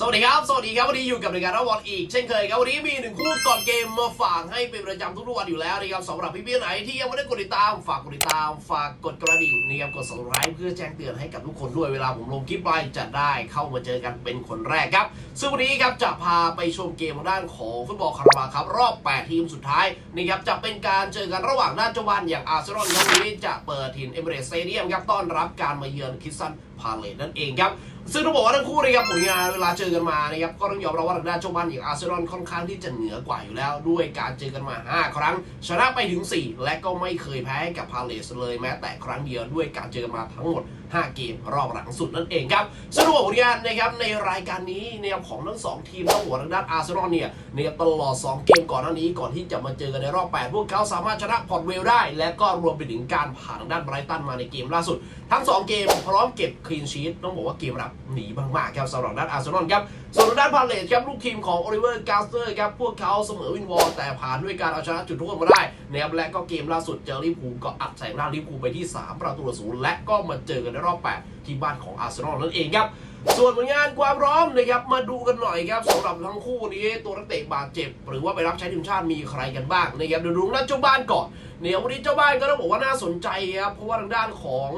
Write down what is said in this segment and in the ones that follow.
สวัสดีครับ สวัสดีครับ วันนี้อยู่กับรายการรวอลอีกเช่นเคยครับ วันนี้มีหนึ่งคู่ก่อนเกมมาฝากให้เป็นประจำทุกวันอยู่แล้วนะครับสำหรับพี่ๆไหนที่ยังไม่ได้กดติดตามฝากกดติดตาม ฝากกดกระดิ่งนะครับกด subscribe เพื่อแจ้งเตือนให้กับทุกคนด้วยเวลาผมลงคลิปไปจะได้เข้ามาเจอกันเป็นคนแรกครับ ซึ่งวันนี้ครับจะพาไปชมเกมทางด้านของฟุตบอลคาราบาครับรอบ 8 ทีมสุดท้ายนะครับจะเป็นการเจอกันระหว่างด้านเจ้าบ้านอย่างอาร์เซนอลครับวันนี้จะเปิดถิ่นเอเมเรสสเตเดียมครับต้อนรับการมาเยือนคิสซัน พาเลตนั่นเองครับซึ่งต้องบอกว่าทั้งคู่นะครับผลงานเวลาเจอกันมานะครับก็ต้องยอมรับว่าทางด้านเจ้าบ้านอย่างอาร์เซนอลค่อนข้างที่จะเหนือกว่าอยู่แล้ว ด้วยการเจอกันมา 5 ครั้ง ชนะไปถึง 4 และก็ไม่เคยแพ้กับพาเลสเลยแม้แต่ครั้งเดียวด้วยการเจอกันมาทั้งหมด 5 เกมรอบหลังสุดนั่นเองครับสรุปผลงานนะครับในรายการนี้แนวของทั้งสองทีมต้องหัวทางด้านอาร์เซนอลเนี่ยเนี่ยตลอด 2 เกมก่อนหน้านี้ก่อนที่จะมาเจอกันในรอบ 8 พวกเขาสามารถชนะพอร์ตเวลได้ และก็รวมไปถึงการผ่านทางด้านไบรตันมาในเกมล่าสุด ทั้ง 2 เกมพร้อมเก็บคลีนชีตต้องบอกว่าเกมรับหนีมากๆครับสำหรับด้านอาร์เซนอลครับส่วนด้านพาเลสครับลูกทีมของโอลิเวอร์กาสเตอร์ครับพวกเขาเสมอวินวอลแต่ผ่านด้วยการเอาชนะจุดโทษมาได้นะครับและก็เกมล่าสุดเจอลิพูก็อัดใส่หน้าลิเวอร์พูไปที่ 3 ประตูต่อศูนย์และก็มาเจอกันในรอบ 8 ที่บ้านของอาร์เซนอลนั่นเองครับส่วนผลงานความพร้อมนะครับมาดูกันหน่อยครับสำหรับทั้งคู่นี้ตัวนักเตะบาดเจ็บ หรือว่าไปรับใช้ทีมชาติมีใครกันบ้างนะครับเดี๋ยวดูด้านเจ้าบ้านก่อนเนี่ยวันนี้เจ้าบ้านก็ต้องบอกว่าน่าสนใจครับเพราะว่าทางด้านของ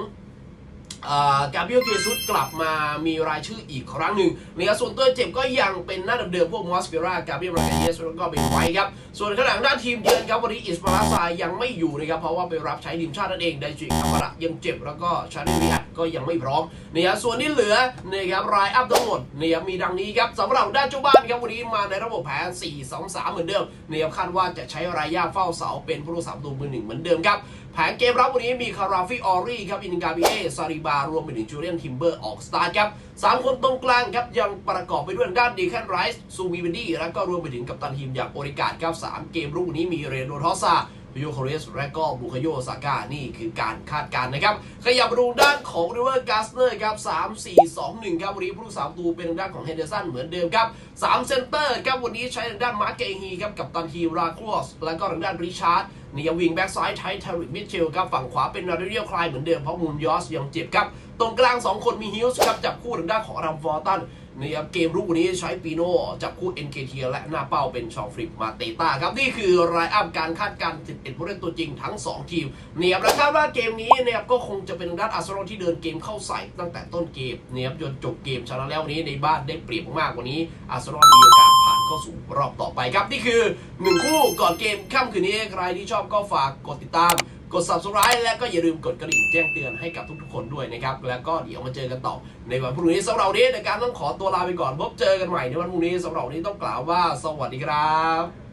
กาเบรียลเจซุสกลับมามีรายชื่ออีกครั้งหนึ่งนะครับส่วนตัวเจ็บก็ยังเป็นหน้าเดิมๆพวกมอสเปร่ากาเบรียลมาเกเยสแล้วก็เบนไวท์ครับ ส่วนขณะด้านทีมเยือนครับวันนี้อิสมาลาซายังไม่อยู่นะครับเพราะว่าไปรับใช้ทีมชาตินั่นเองไดจิคามาระยังเจ็บแล้วก็ชาดิวิอัดก็ยังไม่พร้อมนะครับส่วนที่เหลือนะครับรายอัพทั้งหมดนะครับมีดังนี้ครับสำหรับด้านเจ้าบ้านครับวันนี้มาในระบบแผน 4-2-3 เหมือนเดิมนะครับคาดว่าจะใช้รายย่าเฝ้าเสาเป็นผู้รักษาประตูมือหนึ่งเหมือนเดิมครับแผนเกมรับวันนี้มีคาราฟิออรี่ครับ อินกาบิเอซาริบา รวมไปถึงจูเลียนทิมเบอร์ออกสตาร์ครับสามคนตรงกลางครับ ยังประกอบไปด้วยด้านดีแคนไรส์ซูวีเวนดี้แล้วก็รวมไปถึงกัปตันทีมอย่างโอริกาดครับสามเกมรุกวันนี้มีเรโนทอสซา โยโคเรสและก็บุคโยซาก้านี่คือการคาดการณ์นะครับ ขยับมาดูด้านของริเวอร์กาสเนอร์ครับ3 4 2 1ครับวันนี้ผู้รักษาประตูเป็นทางด้านของเฮนเดอร์สันเหมือนเดิมครับ3เซนเตอร์ครับวันนี้ใช้ทางด้านมาร์เกฮีครับกับตันทีราคลอสแล้วก็ทางด้านริชาร์ดนี่ยวิงแบ็กซ้ายไททาริกมิเชลครับฝั่งขวาเป็นนาเรียลคลายเหมือนเดิมเพราะมูนยอสยังเจ็บครับตรงกลาง 2 คนมีฮิลส์ครับจับคู่ทางด้านของรัมฟอร์ตันนี่ครับเกมรุกวันนี้ใช้ปีโน่จับคู่เอ็นเคเทียและหน้าเป้าเป็นชองฟริปมาเตต้าครับนี่คือรายอัพการคาดการณ์11ผู้เล่นตัวจริงทั้ง 2 ทีมเนี่ยครับและคาดว่าเกมนี้เนี่ยบก็คงจะเป็นด้านอาร์เซนอลที่เดินเกมเข้าใส่ตั้งแต่ต้นเกมเนี่ยบจนจบเกมชนะแล้ววันนี้ในบ้านได้เปรียบมากกว่านี้อาร์เซนอลมีโอกาสผ่านเข้าสู่รอบต่อไปครับนี่คือหนึ่งคู่ก่อนเกมค่ำคืนนี้ใครที่ชอบก็ฝากกดติดตาม กด subscribe และก็อย่าลืมกดกระดิ่งแจ้งเตือนให้กับทุกๆคนด้วยนะครับ แล้วก็เดี๋ยวมาเจอกันต่อ ในวันพรุ่งนี้สำหรับวันนี้ในการต้องขอตัวลาไปก่อนพบเจอกันใหม่ในวันพรุ่งนี้สำหรับวันนี้ต้องกล่าวว่า สวัสดีครับ